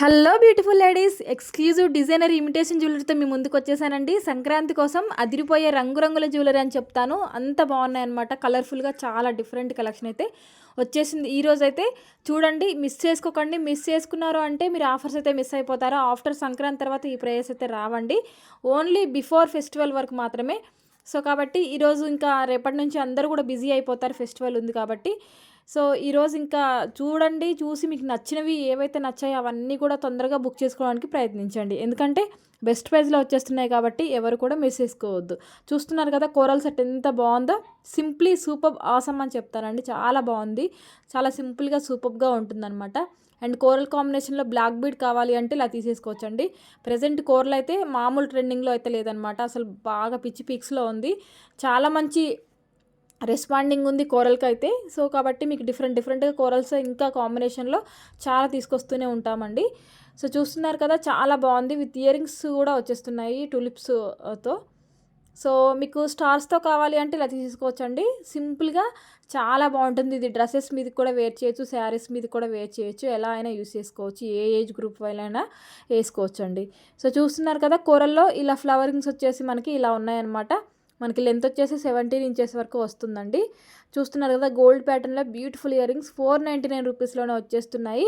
Hello beautiful ladies exclusive designer imitation జ్యువెలరీతో మీ ముందుకు వచ్చేసానండి. సంక్రాంతి కోసం అదిరిపోయే రంగురంగుల జ్యువెలరీ అని చెప్తాను. అంత బాగున్నాయి అనమాట కలర్ఫుల్గా చాలా డిఫరెంట్ కలెక్షన్ అయితే వచ్చేసింది. ఈరోజు అయితే చూడండి మిస్ చేసుకోకండి. మిస్ చేసుకున్నారు అంటే మీరు ఆఫర్స్ అయితే మిస్ అయిపోతారు. ఆఫ్టర్ సంక్రాంతి తర్వాత ఈ ప్రైస్ అయితే రావండి. ఓన్లీ బిఫోర్ ఫెస్టివల్ వరకు మాత్రమే. సో కాబట్టి ఈరోజు ఇంకా రేపటి నుంచి అందరూ కూడా బిజీ అయిపోతారు. ఫెస్టివల్ ఉంది కాబట్టి. సో ఈరోజు ఇంకా చూడండి చూసి మీకు నచ్చినవి ఏవైతే నచ్చాయో అవన్నీ కూడా తొందరగా బుక్ చేసుకోవడానికి ప్రయత్నించండి. ఎందుకంటే బెస్ట్ ప్రైస్లో వచ్చేస్తున్నాయి కాబట్టి ఎవరు కూడా మిస్ చేసుకోవద్దు. చూస్తున్నారు కదా కోరల్ సెట్ ఎంత బాగుందో. సింప్లీ సూపర్ ఆసమ్ అని చెప్తానండి చాలా బాగుంది. చాలా సింపుల్గా సూపర్గా ఉంటుందన్నమాట. అండ్ కోరల్ కాంబినేషన్లో బ్లాక్ బీడ్ కావాలి అంటే ఇలా తీసేసుకోవచ్చండి. ప్రజెంట్ కోరల్ అయితే మామూలు ట్రెండింగ్లో అయితే లేదనమాట అసలు బాగా పిచ్చి పిక్స్లో ఉంది. చాలా మంచి రెస్పాండింగ్ ఉంది కోరల్కి అయితే సో కాబట్టి మీకు డిఫరెంట్ డిఫరెంట్గా కోరల్స్ ఇంకా కాంబినేషన్లో చాలా తీసుకొస్తూనే ఉంటామండి. సో చూస్తున్నారు కదా చాలా బాగుంది. విత్ ఇయరింగ్స్ కూడా వచ్చేస్తున్నాయి టులిప్స్తో uh, సో మీకు స్టార్స్తో కావాలి అంటే ఇలా తీసుకోవచ్చండి సింపుల్గా చాలా బాగుంటుంది ఇది. డ్రెస్సెస్ మీద కూడా వేర్ చేయొచ్చు శారీస్ మీద కూడా వేర్ చేయొచ్చు. ఎలా అయినా యూస్ చేసుకోవచ్చు. ఏ ఏజ్ గ్రూప్ వాళ్ళైనా వేసుకోవచ్చు అండి సో చూస్తున్నారు కదా కూరల్లో ఇలా ఫ్లవరింగ్స్ వచ్చేసి మనకి ఇలా ఉన్నాయన్నమాట. మనకి లెంత్ వచ్చేసి సెవెంటీన్ ఇంచెస్ వరకు వస్తుందండి. చూస్తున్నారు కదా గోల్డ్ ప్యాటర్న్లో beautiful ear rings four ninety nine రూపీస్లోనే వచ్చేస్తున్నాయి.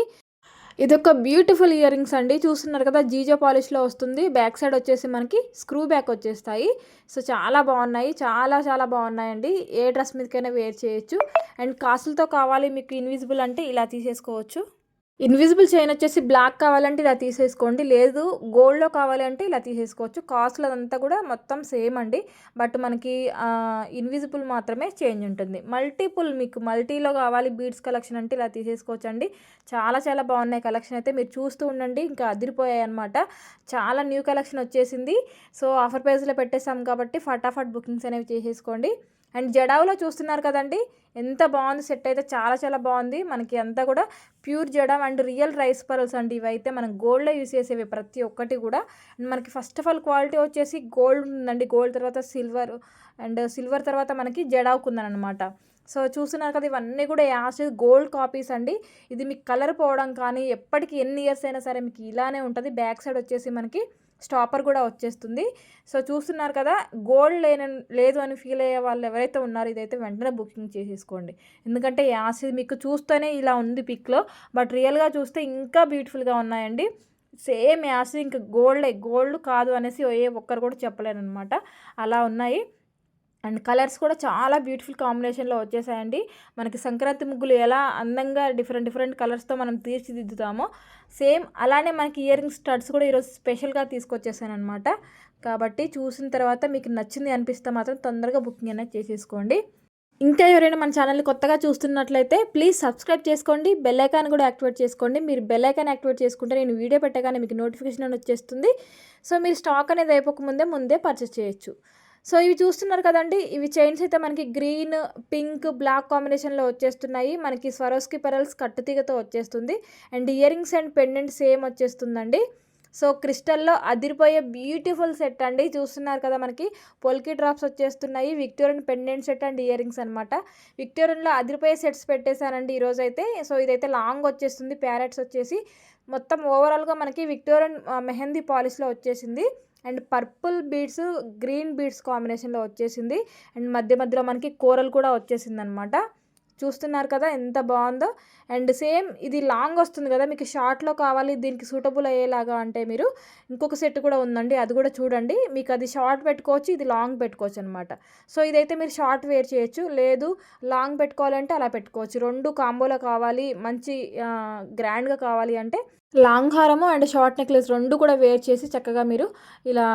ఇదొక బ్యూటిఫుల్ ఇయర్ రింగ్స్ అండి. చూస్తున్నారు కదా జీజో పాలిష్లో వస్తుంది. బ్యాక్ సైడ్ వచ్చేసి మనకి స్క్రూ బ్యాక్ వచ్చేస్తాయి. సో చాలా బాగున్నాయి. చాలా చాలా బాగున్నాయండి. ఏ డ్రెస్ మీదకైనా వేర్ చేయొచ్చు. అండ్ కాసులతో కావాలి మీకు ఇన్విజిబుల్ అంటే ఇలా తీసేసుకోవచ్చు. ఇన్విజిబుల్ చైన్ వచ్చేసి బ్లాక్ కావాలంటే ఇలా తీసేసుకోండి. లేదు గోల్డ్లో కావాలంటే ఇలా తీసేసుకోవచ్చు. కాస్ట్లో అదంతా కూడా మొత్తం సేమ్ అండి. బట్ మనకి ఇన్విజిబుల్ మాత్రమే చేంజ్ ఉంటుంది. మల్టిపుల్ మీకు మల్టీలో కావాలి బీడ్స్ కలెక్షన్ అంటే ఇలా తీసేసుకోవచ్చు అండి చాలా చాలా బాగున్నాయి కలెక్షన్ అయితే. మీరు చూస్తూ ఉండండి. ఇంకా అదిరిపోయాయి అనమాట చాలా న్యూ కలెక్షన్ వచ్చేసింది. సో ఆఫర్ ప్రైస్లో పెట్టేసాం కాబట్టి ఫటాఫట్ బుకింగ్స్ అనేవి చేసేసుకోండి. అండ్ జడావులో చూస్తున్నారు కదండి ఎంత బాగుంది సెట్ అయితే చాలా చాలా బాగుంది. మనకి అంతా కూడా ప్యూర్ జడం అండ్ రియల్ రైస్ పరల్స్ అండి ఇవైతే మనం గోల్డ్లో యూస్ చేసేవి ప్రతి ఒక్కటి కూడా. మనకి ఫస్ట్ ఆఫ్ ఆల్ క్వాలిటీ వచ్చేసి గోల్డ్ ఉందండి. గోల్డ్ తర్వాత సిల్వర్ అండ్ సిల్వర్ తర్వాత మనకి జడావుకుందనమాట సో చూస్తున్నారు కదా ఇవన్నీ కూడా యాస్ గోల్డ్ కాపీస్ అండి. ఇది మీకు కలర్ పోవడం కానీ ఎప్పటికీ ఎన్ని ఇయర్స్ అయినా సరే మీకు ఇలానే ఉంటుంది. బ్యాక్ సైడ్ వచ్చేసి మనకి స్టాపర్ కూడా వచ్చేస్తుంది. సో చూస్తున్నారు కదా గోల్డ్ లేని లేదు అని ఫీల్ అయ్యే వాళ్ళు ఎవరైతే ఉన్నారో ఇదైతే వెంటనే బుకింగ్ చేసేసుకోండి. ఎందుకంటే యాసిడ్ మీకు చూస్తేనే ఇలా ఉంది పిక్లో బట్ రియల్గా చూస్తే ఇంకా బ్యూటిఫుల్గా ఉన్నాయండి. సేమ్ యాసిడ్ ఇంకా గోల్డ్ గోల్డ్ కాదు అనేసి ఏ ఒక్కరు కూడా చెప్పలేరు అనమాట అలా ఉన్నాయి. అండ్ కలర్స్ కూడా చాలా బ్యూటిఫుల్ కాంబినేషన్లో వచ్చేసాయండి. మనకి సంక్రాంతి ముగ్గులు ఎలా అందంగా డిఫరెంట్ డిఫరెంట్ కలర్స్తో మనం తీర్చిదిద్దుతామో సేమ్ అలానే మనకి ఇయర్ రింగ్ స్టడ్స్ కూడా ఈరోజు స్పెషల్గా తీసుకొచ్చేసాను అనమాట కాబట్టి చూసిన తర్వాత మీకు నచ్చింది అనిపిస్తే మాత్రం తొందరగా బుకింగ్ అనేది చేసేసుకోండి. ఇంకా ఎవరైనా మన ఛానల్ని కొత్తగా చూస్తున్నట్లయితే ప్లీజ్ సబ్స్క్రైబ్ చేసుకోండి బెల్ ఐకాన్ కూడా యాక్టివేట్ చేసుకోండి. మీరు బెల్ ఐకాన్ యాక్టివేట్ చేసుకుంటే నేను వీడియో పెట్టగానే మీకు నోటిఫికేషన్ వచ్చేస్తుంది. సో మీరు స్టాక్ అనేది అయిపోకముందే ముందే పర్చేస్ చేయొచ్చు. సో ఇవి చూస్తున్నారు కదండి ఇవి చైన్స్ అయితే మనకి గ్రీన్ పింక్ బ్లాక్ కాంబినేషన్లో వచ్చేస్తున్నాయి. మనకి స్వరోస్కి పెరల్స్ కట్టుతీగతో వచ్చేస్తుంది. And ear rings and pendant same వచ్చేస్తుందండి. సో క్రిస్టల్లో అదిరిపోయే బ్యూటిఫుల్ సెట్ అండి. చూస్తున్నారు కదా మనకి పొల్కి డ్రాప్స్ వచ్చేస్తున్నాయి. Victorian pendant set and ear rings అనమాట విక్టోరియన్లో అదిరిపోయే సెట్స్ పెట్టేశానండి ఈరోజు అయితే సో ఇదైతే లాంగ్ వచ్చేస్తుంది ప్యారెట్స్ వచ్చేసి. మొత్తం ఓవరాల్గా మనకి విక్టోరియన్ మెహందీ పాలిష్లో వచ్చేసింది. And purple beads green beads కాంబినేషన్లో వచ్చేసింది. అండ్ మధ్య మధ్యలో మనకి కూరలు కూడా వచ్చేసింది అనమాట చూస్తున్నారు కదా ఎంత బాగుందో. అండ్ సేమ్ ఇది లాంగ్ వస్తుంది కదా మీకు షార్ట్లో కావాలి దీనికి సూటబుల్ అయ్యేలాగా అంటే మీరు ఇంకొక సెట్ కూడా ఉందండి అది కూడా చూడండి. మీకు అది షార్ట్ పెట్టుకోవచ్చు ఇది లాంగ్ పెట్టుకోవచ్చు అనమాట. సో ఇదైతే మీరు షార్ట్ వేర్ చేయొచ్చు లేదు లాంగ్ పెట్టుకోవాలంటే అలా పెట్టుకోవచ్చు. రెండు కాంబోలో కావాలి మంచి గ్రాండ్గా కావాలి అంటే లాంగ్ హారము అండ్ షార్ట్ నెక్లెస్ రెండు కూడా వేర్ చేసి చక్కగా మీరు ఇలా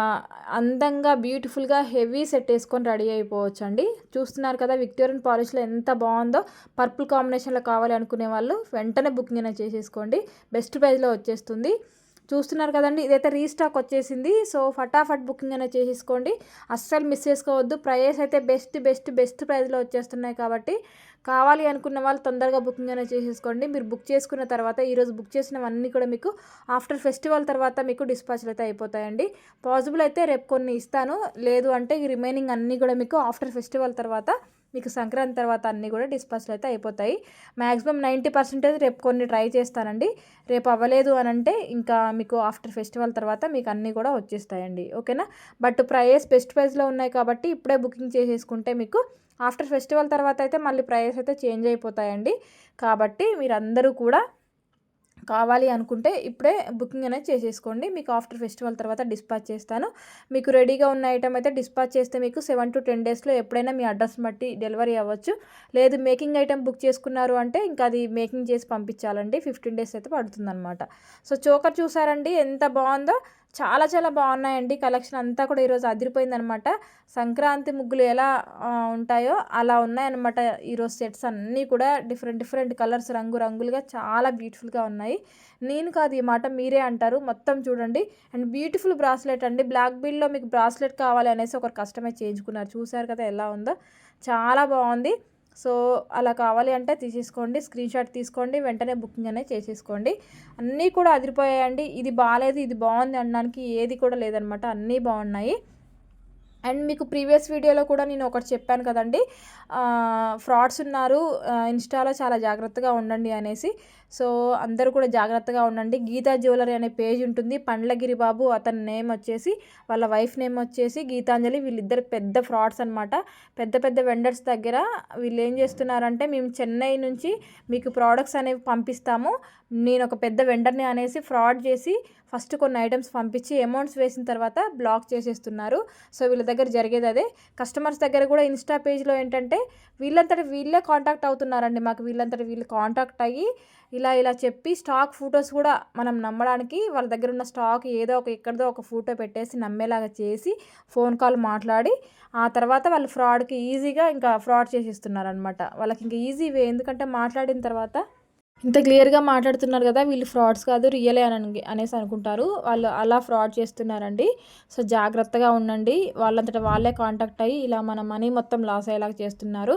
అందంగా బ్యూటిఫుల్గా హెవీ సెట్ వేసుకొని రెడీ అయిపోవచ్చు అండి చూస్తున్నారు కదా విక్టోరియన్ పాలిష్లో ఎంత బాగుందో. పర్పుల్ కాంబినేషన్లో కావాలి అనుకునే వాళ్ళు వెంటనే బుకింగ్ అయినా చేసేసుకోండి. బెస్ట్ ప్రైజ్లో వచ్చేస్తుంది. చూస్తున్నారు కదండి. ఇదైతే రీస్టాక్ వచ్చేసింది. సో ఫటాఫట్ బుకింగ్ అనేది చేసేసుకోండి. అస్సలు మిస్ చేసుకోవద్దు. ప్రైస్ అయితే బెస్ట్ బెస్ట్ బెస్ట్ ప్రైస్లో వచ్చేస్తున్నాయి కాబట్టి కావాలి అనుకున్న వాళ్ళు తొందరగా బుకింగ్ అనేది చేసేసుకోండి. మీరు బుక్ చేసుకున్న తర్వాత ఈరోజు బుక్ చేసినవన్నీ కూడా మీకు ఆఫ్టర్ ఫెస్టివల్ తర్వాత మీకు డిస్పాచ్లు అయితే అయిపోతాయండి. పాసిబుల్ అయితే రేపు కొన్ని ఇస్తాను. లేదు అంటే రిమైనింగ్ అన్నీ కూడా మీకు ఆఫ్టర్ ఫెస్టివల్ తర్వాత మీకు సంక్రాంతి తర్వాత అన్నీ కూడా డిస్పర్స్లు అయితే అయిపోతాయి. మ్యాక్సిమం నైంటీ పర్సెంటేజ్ రేపు కొన్ని ట్రై చేస్తానండి. రేపు అవ్వలేదు అని అంటే ఇంకా మీకు ఆఫ్టర్ ఫెస్టివల్ తర్వాత మీకు అన్నీ కూడా వచ్చేస్తాయండి. ఓకేనా? బట్ ప్రైస్ బెస్ట్ ప్రైస్లో ఉన్నాయి కాబట్టి ఇప్పుడే బుకింగ్ చేసేసుకుంటే మీకు ఆఫ్టర్ ఫెస్టివల్ తర్వాత అయితే మళ్ళీ ప్రైస్ అయితే చేంజ్ అయిపోతాయండి. కాబట్టి మీరందరూ కూడా కావాలి అనుకుంటే ఇప్పుడే బుకింగ్ అనేది చేసేసుకోండి. మీకు ఆఫ్టర్ ఫెస్టివల్ తర్వాత డిస్పాచ్ చేస్తాను. మీకు రెడీగా ఉన్న ఐటమ్ అయితే డిస్పాచ్ చేస్తే మీకు సెవెన్ టు టెన్ డేస్లో ఎప్పుడైనా మీ అడ్రస్ బట్టి డెలివరీ అవ్వచ్చు. లేదు మేకింగ్ ఐటమ్ బుక్ చేసుకున్నారు అంటే ఇంకా అది మేకింగ్ చేసి పంపించాలండి. ఫిఫ్టీన్ డేస్ అయితే పడుతుందన్నమాట. సో చోకర్ చూసారండి ఎంత బాగుందో. చాలా చాలా బాగున్నాయండి. కలెక్షన్ అంతా కూడా ఈరోజు అదిరిపోయిందనమాట. సంక్రాంతి ముగ్గులు ఎలా ఉంటాయో అలా ఉన్నాయన్నమాట ఈరోజు సెట్స్ అన్నీ కూడా. డిఫరెంట్ డిఫరెంట్ కలర్స్ రంగు రంగులుగా చాలా బ్యూటిఫుల్గా ఉన్నాయి. నేను కాదు ఈ మాట మీరే అంటారు. మొత్తం చూడండి. అండ్ బ్యూటిఫుల్ బ్రాస్లెట్ అండి. బ్లాక్ బిల్లో మీకు బ్రాస్లెట్ కావాలి అనేసి ఒకరు కస్టమైజ్ చేయించుకున్నారు. చూసారు కదా ఎలా ఉందో? చాలా బాగుంది. సో అలా కావాలి అంటే తీసేసుకోండి స్క్రీన్ షాట్ తీసుకోండి వెంటనే బుకింగ్ అనేది చేసేసుకోండి. అన్నీ కూడా అదిరిపోయాయండి. ఇది బాగాలేదు ఇది బాగుంది అనడానికి ఏది కూడా లేదనమాట. అన్నీ బాగున్నాయి. అండ్ మీకు ప్రీవియస్ వీడియోలో కూడా నేను ఒకటి చెప్పాను కదండి. ఫ్రాడ్స్ ఉన్నారు. ఇన్స్టాలో చాలా జాగ్రత్తగా ఉండండి అనేసి. సో అందరూ కూడా జాగ్రత్తగా ఉండండి. గీతా జ్యువెలరీ అనే పేజ్ ఉంటుంది. పండ్లగిరి బాబు అతని నేమ్ వచ్చేసి వాళ్ళ వైఫ్ నేమ్ వచ్చేసి గీతాంజలి. వీళ్ళిద్దరు పెద్ద ఫ్రాడ్స్ అనమాట పెద్ద పెద్ద వెండర్స్ దగ్గర వీళ్ళు ఏం చేస్తున్నారంటే మేము చెన్నై నుంచి మీకు ప్రోడక్ట్స్ అనేవి పంపిస్తాము. నేను ఒక పెద్ద వెండర్ని అనేసి ఫ్రాడ్ చేసి ఫస్ట్ కొన్ని ఐటమ్స్ పంపించి అమౌంట్స్ వేసిన తర్వాత బ్లాక్ చేసేస్తున్నారు. సో వీళ్ళ దగ్గర జరిగేది అదే. కస్టమర్స్ దగ్గర కూడా ఇన్స్టా పేజ్లో ఏంటంటే వీళ్ళంతటి వీళ్ళే కాంటాక్ట్ అవుతున్నారండి మాకు. వీళ్ళంతటి వీళ్ళు కాంటాక్ట్ అయ్యి ఇలా ఇలా చెప్పి స్టాక్ ఫొటోస్ కూడా మనం నమ్మడానికి వాళ్ళ దగ్గర ఉన్న స్టాక్ ఏదో ఒక ఎక్కడిదో ఒక ఫోటో పెట్టేసి నమ్మేలాగా చేసి ఫోన్ కాల్ మాట్లాడి ఆ తర్వాత వాళ్ళు ఫ్రాడ్కి ఈజీగా ఇంకా ఫ్రాడ్ చేసేస్తున్నారు అనమాట వాళ్ళకి ఇంకా ఈజీ వే ఎందుకంటే మాట్లాడిన తర్వాత ఇంత క్లియర్గా మాట్లాడుతున్నారు కదా వీళ్ళు ఫ్రాడ్స్ కాదు రియలే అని అనేసి అనుకుంటారు. వాళ్ళు అలా ఫ్రాడ్ చేస్తున్నారండి. సో జాగ్రత్తగా ఉండండి. వాళ్ళంతటా వాళ్ళే కాంటాక్ట్ అయ్యి ఇలా మన మనీ మొత్తం లాస్ అయ్యేలాగా చేస్తున్నారు.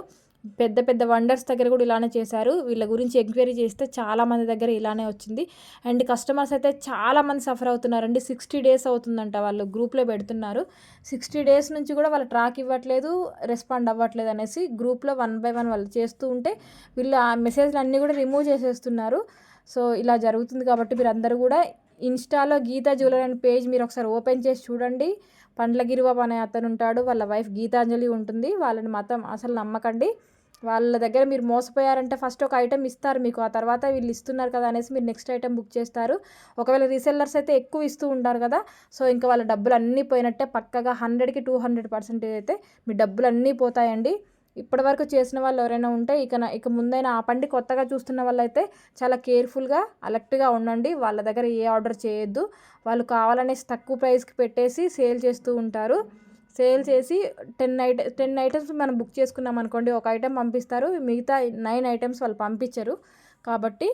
పెద్ద పెద్ద వండర్స్ దగ్గర కూడా ఇలానే చేశారు. వీళ్ళ గురించి ఎంక్వైరీ చేస్తే చాలామంది దగ్గర ఇలానే వచ్చింది. అండ్ కస్టమర్స్ అయితే చాలామంది సఫర్ అవుతున్నారండి. సిక్స్టీ డేస్ అవుతుందంట వాళ్ళు గ్రూప్లో పెడుతున్నారు. సిక్స్టీ డేస్ నుంచి కూడా వాళ్ళు ట్రాక్ ఇవ్వట్లేదు రెస్పాండ్ అవ్వట్లేదు అనేసి గ్రూప్లో వన్ బై వన్ వాళ్ళు చేస్తూ ఉంటే వీళ్ళు ఆ మెసేజ్లు అన్నీ కూడా రిమూవ్ చేసేస్తున్నారు. సో ఇలా జరుగుతుంది కాబట్టి మీరు అందరూ కూడా ఇన్స్టాలో గీతా జ్యువెలరీ అనే పేజ్ మీరు ఒకసారి ఓపెన్ చేసి చూడండి. పండ్ల బాబు అనే అతను ఉంటాడు. వాళ్ళ వైఫ్ గీతాంజలి ఉంటుంది. వాళ్ళని మతం అసలు నమ్మకండి. వాళ్ళ దగ్గర మీరు మోసపోయారంటే ఫస్ట్ ఒక ఐటెం ఇస్తారు మీకు. ఆ తర్వాత వీళ్ళు ఇస్తున్నారు కదా అనేసి మీరు నెక్స్ట్ ఐటెం బుక్ చేస్తారు. ఒకవేళ రీసెల్లర్స్ అయితే ఎక్కువ ఇస్తూ ఉంటారు కదా. సో ఇంకా వాళ్ళ డబ్బులు అన్నీ పోయినట్టే పక్కగా హండ్రెడ్కి టూ హండ్రెడ్ పర్సెంటేజ్ అయితే మీ డబ్బులు అన్నీ పోతాయండి. ఇప్పటివరకు చేసిన వాళ్ళు ఎవరైనా ఉంటే ఇక ఇక ముందైనా ఆ పండి కొత్తగా చూస్తున్న వాళ్ళైతే చాలా కేర్ఫుల్గా అలర్ట్గా ఉండండి. వాళ్ళ దగ్గర ఏ ఆర్డర్ చేయొద్దు. వాళ్ళు కావాలనేసి తక్కువ ప్రైస్కి పెట్టేసి సేల్ చేస్తూ ఉంటారు. సేల్ చేసి టెన్ ఐట టెన్ ఐటమ్స్ మనం బుక్ చేసుకున్నాం అనుకోండి ఒక ఐటెం పంపిస్తారు. మిగతా నైన్ ఐటమ్స్ వాళ్ళు పంపించరు. కాబట్టి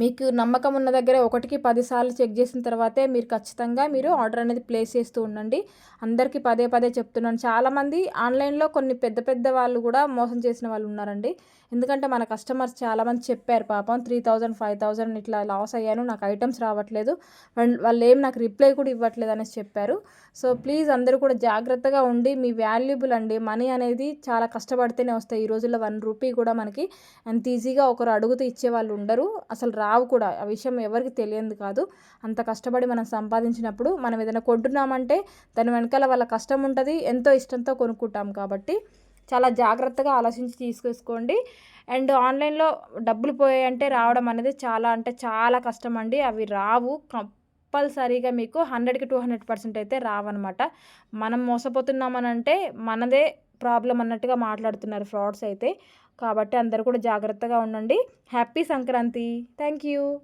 మీకు నమ్మకం ఉన్న దగ్గర ఒకటికి పదిసార్లు చెక్ చేసిన తర్వాతే మీరు ఖచ్చితంగా మీరు ఆర్డర్ అనేది ప్లేస్ చేస్తూ ఉండండి. అందరికీ పదే పదే చెప్తున్నాను. చాలామంది ఆన్లైన్లో కొన్ని పెద్ద పెద్ద వాళ్ళు కూడా మోసం చేసిన వాళ్ళు ఉన్నారండి. ఎందుకంటే మన కస్టమర్స్ చాలామంది చెప్పారు పాపం త్రీ థౌజండ్ ఫైవ్ థౌజండ్ ఇట్లా లాస్ అయ్యాను నాకు ఐటమ్స్ రావట్లేదు వాళ్ళు ఏం నాకు రిప్లై కూడా ఇవ్వట్లేదు అనేసి చెప్పారు. సో ప్లీజ్ అందరూ కూడా జాగ్రత్తగా ఉండి మీ వాల్యుబుల్ అండి. మనీ అనేది చాలా కష్టపడితేనే వస్తాయి. ఈ రోజుల్లో వన్ రూపీ కూడా మనకి అంత ఈజీగా ఒకరు అడుగుతూ ఇచ్చే వాళ్ళు ఉండరు. అసలు రావు కూడా ఆ విషయం ఎవరికి తెలియదు కాదు. అంత కష్టపడి మనం సంపాదించినప్పుడు మనం ఏదైనా కొంటున్నామంటే దాని వెనకాల వాళ్ళ కష్టం ఉంటుంది ఎంతో ఇష్టంతో కొనుక్కుంటాం కాబట్టి చాలా జాగ్రత్తగా ఆలోచించి తీసుకేసుకోండి. అండ్ ఆన్లైన్లో డబ్బులు పోయాయంటే రావడం అనేది చాలా అంటే చాలా కష్టం అండి. అవి రావు కంపల్సరీగా మీకు హండ్రెడ్కి టూ హండ్రెడ్ పర్సెంట్ అయితే రావన్నమాట. మనం మోసపోతున్నామనంటే మనదే ప్రాబ్లం అన్నట్టుగా మాట్లాడుతున్నారు ఫ్రాడ్స్ అయితే. కాబట్టి అందరు కూడా జాగ్రత్తగా ఉండండి. హ్యాపీ సంక్రాంతి. Thank you.